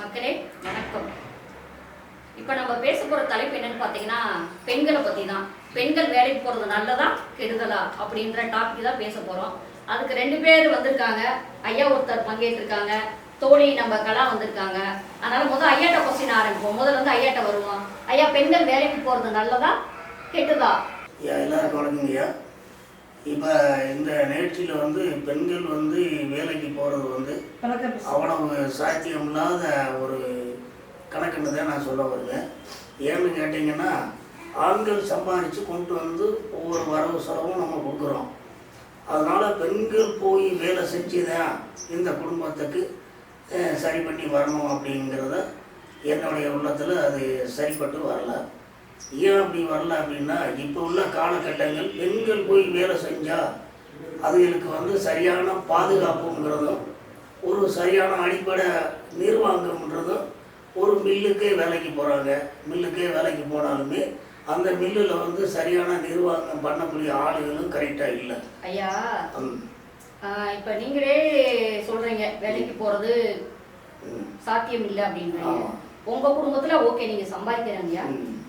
மக்களே வணக்கம். இப்போ நம்ம பேச போகிற தலைப்பு என்னன்னு பார்த்தீங்கன்னா பெண்களை பற்றி தான் பெண்கள் வேலைக்கு போகிறது நல்லதா கெடுதலா அப்படின்ற டாபிக் தான் பேச போகிறோம் அதுக்கு ரெண்டு பேர் வந்திருக்காங்க. ஐயா ஒருத்தர் பங்கேற்றிருக்காங்க. தோழி நம்ம கலா வந்திருக்காங்க. அதனால முதல் ஐயாட்ட கொஸ்டின் ஆரம்பிப்போம். முதல்ல வந்து ஐயாட்ட வருவோம். ஐயா பெண்கள் வேலைக்கு போகிறது நல்லதா கெட்டுதா ஐயா எல்லாருக்கும் வணக்கங்கய்யா இப்போ இந்த நிகழ்ச்சியில் வந்து பெண்கள் வந்து வேலைக்கு போகிறது வந்து அவ்வளவு சாத்தியம் இல்லாத ஒரு கணக்குன்னு தான் நான் சொல்ல வருவேன். ஏன்னு கேட்டிங்கன்னா ஆண்கள் சம்பாதிச்சு கொண்டு வந்து ஒவ்வொரு வரவு செலவும் நம்ம கொடுக்குறோம். அதனால் பெண்கள் போய் வேலை செஞ்சு தான் இந்த குடும்பத்துக்கு சரி பண்ணி வரணும் அப்படிங்கிறத என்னுடைய உள்ளத்தில் அது சரிப்பட்டு வரல. ஏன் அப்படி வரல அப்படின்னா இப்போ உள்ள காலகட்டங்கள் பெண்கள் போய் வேலை செஞ்சால் அதுகளுக்கு வந்து சரியான பாதுகாப்புங்கிறதும் ஒரு சரியான அடிப்படை நிர்வாகம்ன்றதும் ஒரு மில்லுக்கே வேலைக்கு போகிறாங்க மில்லுக்கே வேலைக்கு போனாலுமே அந்த மில்லில் வந்து சரியான நிர்வாகம் பண்ணக்கூடிய ஆளுகளும் கரெக்டாக இல்லை. ஐயா இப்போ நீங்களே சொல்கிறீங்க வேலைக்கு போகிறது சாத்தியம் இல்லை அப்படின்றீங்க. ஆமா. உங்க குடும்பத்துல ஓகே நீங்க சம்பாதிக்கிறாங்க.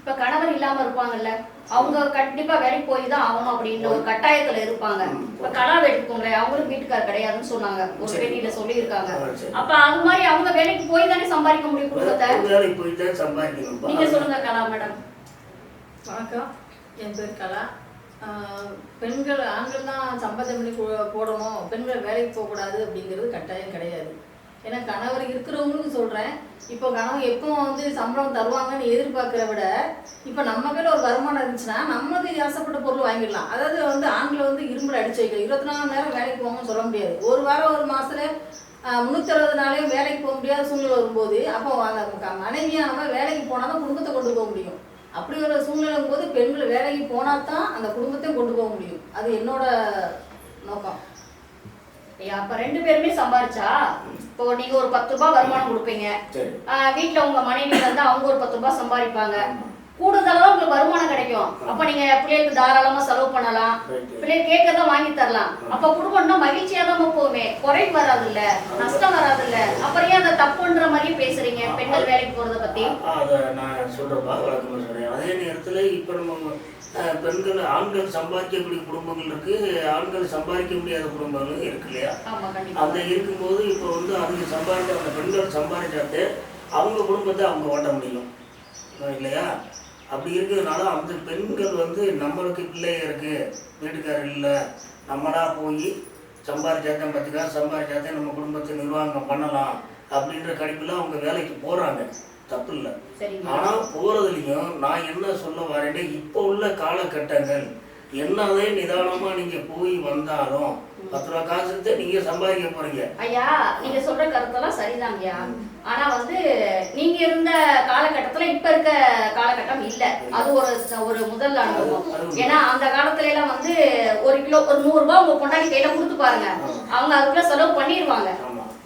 இப்ப கணவர் இல்லாம இருப்பாங்கல்ல அவங்க கண்டிப்பா வேலைக்கு போய் தான் ஆகணும் அப்படின்ற ஒரு கட்டாயத்துல இருப்பாங்க. இப்ப கலா எடுத்துக்கோங்களேன் அவங்களும் வீட்டுக்கார் கிடையாதுன்னு சொன்னாங்க. ஒரு. பேட்டியில சொல்லியிருக்காங்க. ஆ, சரி. அப்ப அது மாதிரி அவங்க வேலைக்கு போய் தானே சம்பாதிக்க முடியும் குடும்பத்தை? வேலைக்கு போய் தான் சம்பாதிக்கணும். நீங்க சொல்லுங்க கலா மேடம். வணக்கம். என் பேர் கலா. ஆஹ் பெண்கள் ஆண்கள் தான் சம்பாத்தியம் பண்ணி போடணும். பெண்கள் வேலைக்கு போகக்கூடாது அப்படிங்கிறது கட்டாயம் கிடையாது. ஏன்னா கணவர் இருக்கிறவங்களுக்கு சொல்கிறேன் இப்போ கணவன் எப்போ வந்து சம்பளம் தருவாங்கன்னு எதிர்பார்க்குற விட இப்போ நம்ம கையில் ஒரு வருமானம் இருந்துச்சுன்னா நம்மளுக்கு ஆசைப்பட்ட பொருள் வாங்கிடலாம். அதாவது வந்து ஆண்களை வந்து இரும்புல அடிச்சு வைக்கல இருபத்தி நாலு மணி நேரம் வேலைக்கு போகணும்னு சொல்ல முடியாது. ஒரு வாரம் ஒரு மாதத்துல முந்நூற்றி அறுபது நாளையும் வேலைக்கு போக முடியாத சூழ்நிலை வரும்போது அப்போ அந்த க- வேலைக்கு போனால் தான் குடும்பத்தை கொண்டு போக முடியும். அப்படி ஒரு சூழ்நிலை போது பெண்கள் வேலைக்கு போனால் தான் அந்த குடும்பத்தையும் கொண்டு போக முடியும். அது என்னோட நோக்கம். அப்ப ரெண்டு பேருமே சம்பாரிச்சா? இப்போ நீங்க ஒரு பத்து ரூபாய் வருமானம் கொடுப்பீங்க. வீட்ல உங்க மனைவி வந்து அவங்க ஒரு பத்து ரூபாய் சம்பாதிப்பாங்க. கூடுதலா உங்களுக்கு வருமானம் கிடைக்கும். அப்ப நீங்க பிள்ளைகளுக்கு தாராளமா செலவு பண்ணலாம். பிள்ளைங்க கேட்கறத வாங்கி தரலாம். அப்ப குடும்பம்னா மகிழ்ச்சியா தான் போகுமே. குறைவு வராது இல்ல நஷ்டம் வராது இல்ல அப்புறம் ஏன் அந்த தப்புன்ற மாதிரியே பேசுறீங்க? பெண்கள் வேலைக்கு போறத பத்தி. அதை நான் வழக்கமாக சொல்கிறேன் அதே நேரத்தில் இப்போ நம்ம பெண்கள் ஆண்கள் சம்பாதிக்கக்கூடிய குடும்பங்கள் இருக்குது ஆண்கள் சம்பாதிக்க முடியாத குடும்பங்களும் இருக்கு இல்லையா? அந்த இருக்கும்போது இப்போ வந்து அவங்க சம்பாதிக்க அந்த பெண்கள் சம்பாதிச்சாத்தே அவங்க குடும்பத்தை அவங்க ஓட்ட முடியும். இல்லையா? அப்படி இருக்கிறதுனால அந்த பெண்கள் வந்து நம்மளுக்கு பிள்ளை இருக்கு. வீட்டுக்காரர் இல்லை. நம்மளா போய் சம்பாதிச்சாத்தான் பத்து காசு சம்பாதிச்சாத்தான் நம்ம குடும்பத்தை நிர்வாகம் பண்ணலாம் அப்படின்ற கணிப்பில் அவங்க வேலைக்கு போகிறாங்க தப்பு இல்லை. ஆனால் போகிறதுலையும் நான் என்ன சொல்ல வரேன்னா இப்போ உள்ள காலகட்டங்கள் என்னதே நிதானமாக நீங்கள் போய் வந்தாலும் பத்து ரூபா காசுக்கு நீங்கள் சம்பாதிக்க போகிறீங்க ஐயா நீங்க சொல்ற கருத்தெல்லாம் சரிதாங்கய்யா ஆனா வந்து நீங்க இருந்த காலகட்டத்துல இப்ப இருக்க காலகட்டம் இல்ல. அது ஒரு ஒரு முதல் அனுபவம். ஏன்னா அந்த காலத்துல எல்லாம் வந்து ஒரு கிலோ ஒரு நூறு ரூபாய் உங்க பொண்டாடி கையில கொடுத்து பாருங்க. அவங்க அதுக்குள்ள செலவு பண்ணிடுவாங்க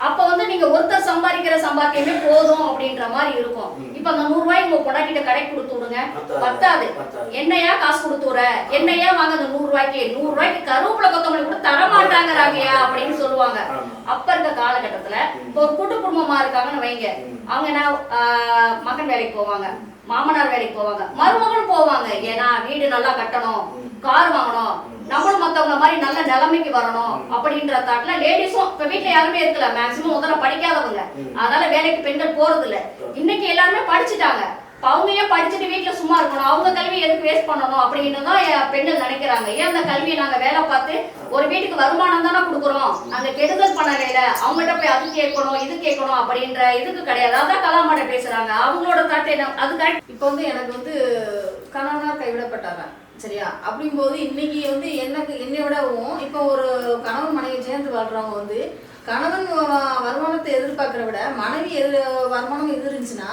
அப்ப வந்து நீங்க ஒருத்தர் சம்பாதிக்கிற சம்பாத்தியமே போதும் அப்படின்ற மாதிரி இருக்கும். இப்ப அந்த நூறு ரூபாய் உங்க பொண்டாட்டிட்ட கடை கொடுத்து விடுங்க. பத்தாது என்னையா காசு கொடுத்து விடுற? என்னையா வாங்க அந்த நூறு ரூபாய்க்கு? நூறு ரூபாய்க்கு கருவேப்பிலை கொத்தமல்லி கூட தர மாட்டாங்கறாங்கயா அப்படின்னு சொல்லுவாங்க. அப்ப இருக்க காலகட்டத்துல இப்போ ஒரு கூட்டு குடும்பமா இருக்காங்கன்னு வைங்க. அவங்க என்ன ஆஹ், மகன் வேலைக்கு போவாங்க. மாமனார் வேலைக்கு போவாங்க. மருமகனும் போவாங்க. ஏன்னா வீடு நல்லா கட்டணும். கார் வாங்கணும். நம்மளும் மத்தவங்க மாதிரி நல்ல நிலைமைக்கு வரணும் அப்படின்ற தாட்ல லேடிஸும் இப்ப வீட்டுல யாருமே இருக்கல. மேக்சிமம் முதல்ல படிக்காதவங்க. அதனால வேலைக்கு பெண்கள் போறது இல்ல இன்னைக்கு எல்லாருமே படிச்சுட்டாங்க. அவங்க ஏன் படிச்சுட்டு வீட்டுல சும்மா இருக்கணும்? அவங்க கல்வி எதுக்கு வேஸ்ட் பண்ணணும் அப்படின்னு தான் பெண்கள் நினைக்கிறாங்க. ஏன் அந்த கல்வியை நாங்க வேலை பார்த்து ஒரு வீட்டுக்கு வருமானம் தானே கொடுக்குறோம்? அந்த கெடுதல் பண்ணலையில அவங்ககிட்ட போய் அது கேட்கணும் இது கேட்கணும் அப்படின்ற இதுக்கு கிடையாது. அதான் கலாமாட்ட பேசுறாங்க. அவங்களோட தாட்டை அது கரெக்ட் இப்போ வந்து எனக்கு வந்து கணவனார் கைவிடப்பட்டாங்க சரியா? அப்படிங்கும்போது இன்னைக்கு வந்து எனக்கு என்னை விடவும் இப்போ ஒரு கணவன் மனைவி சேர்ந்து வாழ்றவங்க வந்து கணவன் வருமானத்தை எதிர்பார்க்கிற விட மனைவி எதிர் வருமானம் எது இருந்துச்சுன்னா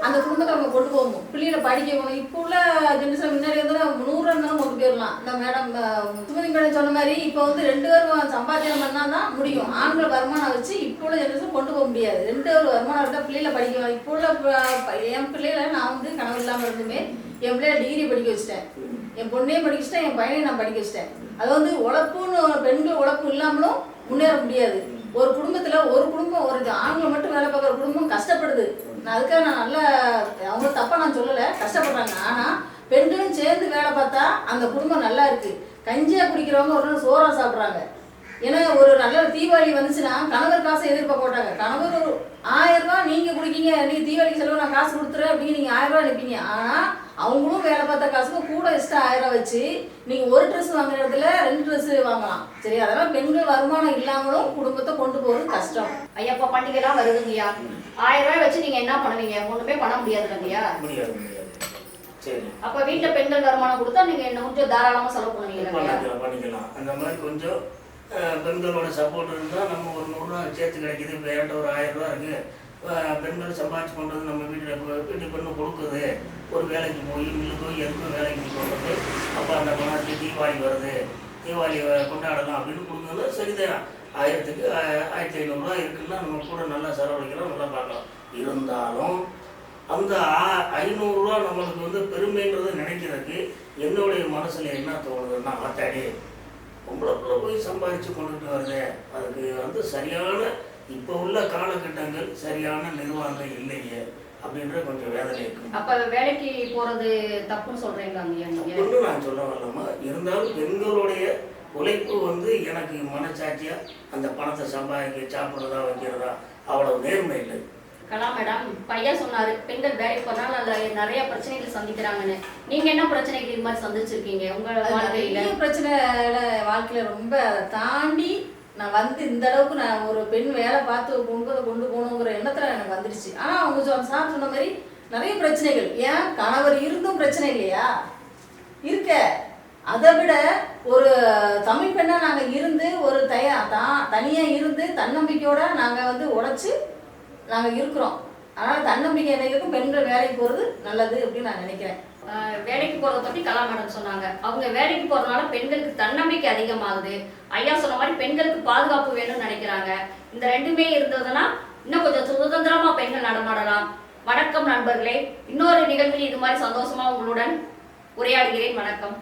அந்த குடும்பத்தை அவங்க கொண்டு போகணும். பிள்ளைகளை படிக்க வைக்கணும். இப்போ உள்ள ஜென்ரேஷன் முன்னாடி வந்து நூறு இருந்தாலும் கொண்டு போயிடலாம். இந்த மேடம் சுமதி மேடம் சொன்ன மாதிரி இப்போ வந்து ரெண்டு பேரும் சம்பாத்தியம் பண்ணால் தான் முடியும். ஆண்கள் வருமானம் வச்சு இப்போ உள்ள ஜென்ரேஷன் கொண்டு போக முடியாது. ரெண்டு பேர் வருமானம் இருந்தால் பிள்ளைகளை படிக்க இப்போ உள்ள ப- என் பிள்ளைகளை நான் வந்து கனவு இல்லாமல் இருந்துமே என் பிள்ளைய டிகிரி படிக்க வச்சிட்டேன். என் பொண்ணையும் படிக்க வச்சிட்டேன் என் பையனையும் நான் படிக்க வச்சிட்டேன். அது வந்து உழப்புன்னு பெண்கள் உழப்பு இல்லாமலும் முன்னேற முடியாது. ஒரு குடும்பத்தில் ஒரு குடும்பம் ஒரு ஆண்களை மட்டும் வேலை பார்க்குற குடும்பம் கஷ்டப்படுது. நான் அதுக்காக நான் நல்ல அவங்க தப்பாக நான் சொல்லலை கஷ்டப்படுறாங்க. ஆனால் பெண்களும் சேர்ந்து வேலை பார்த்தா அந்த குடும்பம் நல்லா இருக்குது கஞ்சியாக குடிக்கிறவங்க ஒரு நாள் சோறாக சாப்பிட்றாங்க. ஏன்னா ஒரு நல்ல தீபாவளி வந்துச்சுன்னா கணவர் காசை எதிர்பார்க்க மாட்டாங்க. கணவர் ஒரு ஆயிரம் ரூபா நீங்கள் குடிக்கீங்க நீங்கள் தீபாவளிக்கு செலவு நான் காசு கொடுத்துறேன் அப்படின்னு நீங்கள் ஆயிரம் ரூபா நிற்பீங்க ஆனால் அவங்களும் வேலை பார்த்த காசுக்கு கூட எக்ஸ்ட்ரா ஆயிரம் ரூபாய் வச்சு நீங்க ஒரு ட்ரெஸ் வாங்குற இடத்துல ரெண்டு ட்ரெஸ் வாங்கலாம். சரி அதனால பெண்கள் வருமானம் இல்லாமலும் குடும்பத்தை கொண்டு போறது கஷ்டம். ஐயா இப்போ பண்டிகைலாம் வருதுங்கய்யா. ஆயிரம் ரூபாய் வச்சு நீங்க என்ன பண்ணுவீங்க? ஒண்ணுமே பண்ண முடியாது இல்லைங்கய்யா. முடியாது முடியாது. சரி. அப்ப வீட்டுல பெண்கள் வருமானம் கொடுத்தா நீங்க என்ன கொஞ்சம் தாராளமா செலவு பண்ணுவீங்க பண்ணிக்கலாம் அந்த மாதிரி கொஞ்சம் பெண்களோட சப்போர்ட் இருந்தால் நம்ம ஒரு நூறுரூவா சேர்த்து கிடைக்குது. என்கிட்ட ஒரு ஆயிரம் ரூபா இருக்கு. பெண்கள் சம்பாதிச்சு கொண்டு வந்து நம்ம வீட்டில் வீட்டு பெண்ணு கொடுக்குது. ஒரு வேலைக்கு போய் மில்லுக்கோ எதுக்கும் வேலைக்கு போகிறது அப்போ அந்த பணத்துக்கு தீபாவளி வருது. தீபாவளி கொண்டாடலாம் அப்படின்னு கொடுக்குறது சரிதான். ஆயிரத்துக்கு ஆயிரத்தி ஐநூறுரூவா இருக்குன்னா நம்ம கூட நல்லா செலவழிக்கலாம் நல்லா பார்க்கலாம். இருந்தாலும் அந்த ஆ- ஐநூறுரூவா நம்மளுக்கு வந்து பெருமைன்றதை நினைக்கிறதுக்கு என்னுடைய மனசில் என்ன தோணுதுன்னா ஆத்தாடி பொம்பளை பிள்ளை போய் சம்பாதிச்சு கொண்டுட்டு வருது. அதுக்கு வந்து சரியான இப்போ உள்ள காலகட்டங்கள் சரியான நிர்வாகம் இல்லையே அப்படின்ற கொஞ்சம் வேதனை இருக்கு. அப்ப வேலைக்கு போறது தப்புன்னு சொல்றீங்களா ஒன்று நான் சொல்ல வரலாமா இருந்தாலும் பெண்களுடைய உழைப்பு வந்து எனக்கு மனச்சாட்சியா அந்த பணத்தை சம்பாதிக்க சாப்பிட்றதா வைக்கிறதா அவ்வளவு நேர்மை இல்லை. கலா மேடம் பையன் சொன்னாரு பெண்கள் வேலைக்கு போனாலும் அதுல நிறைய பிரச்சனைகள் சந்திக்கிறாங்கன்னு. நீங்க என்ன பிரச்சனைகள் இது மாதிரி சந்திச்சிருக்கீங்க உங்க வாழ்க்கையில? பிரச்சனை வாழ்க்கையில ரொம்ப தாண்டி நான் வந்து இந்த அளவுக்கு நான் ஒரு பெண் வேலை பார்த்து கொண்டு கொண்டு போகணுங்கிற எண்ணத்துல எனக்கு வந்துடுச்சு ஆனா அவங்க சார் சொன்ன மாதிரி நிறைய பிரச்சனைகள். ஏன்? கணவர் இருந்தும் பிரச்சனை இல்லையா? இருக்க. அதை விட ஒரு தமிழ் பெண்ணா நாங்க இருந்து ஒரு தயா தான் தனியா இருந்து தன்னம்பிக்கையோட நாங்க வந்து உழைச்சு நாங்க இருக்கிறோம். அதனால தன்னம்பிக்கை என்னைக்கும் பெண்கள் வேலைக்கு போறது நல்லது அப்படின்னு நான் நினைக்கிறேன். வேலைக்கு போகிறத பத்தி கலா மேடம் சொன்னாங்க. அவங்க வேலைக்கு போறதுனால பெண்களுக்கு தன்னம்பிக்கை அதிகமாகுது. ஐயா சொன்ன மாதிரி பெண்களுக்கு பாதுகாப்பு வேணும்னு நினைக்கிறாங்க. இந்த ரெண்டுமே இருந்ததுன்னா இன்னும் கொஞ்சம் சுதந்திரமா பெண்கள் நடமாடலாம். வணக்கம் நண்பர்களே. இன்னொரு நிகழ்வில் இது மாதிரி சந்தோஷமா உங்களுடன் உரையாடுகிறேன். வணக்கம்.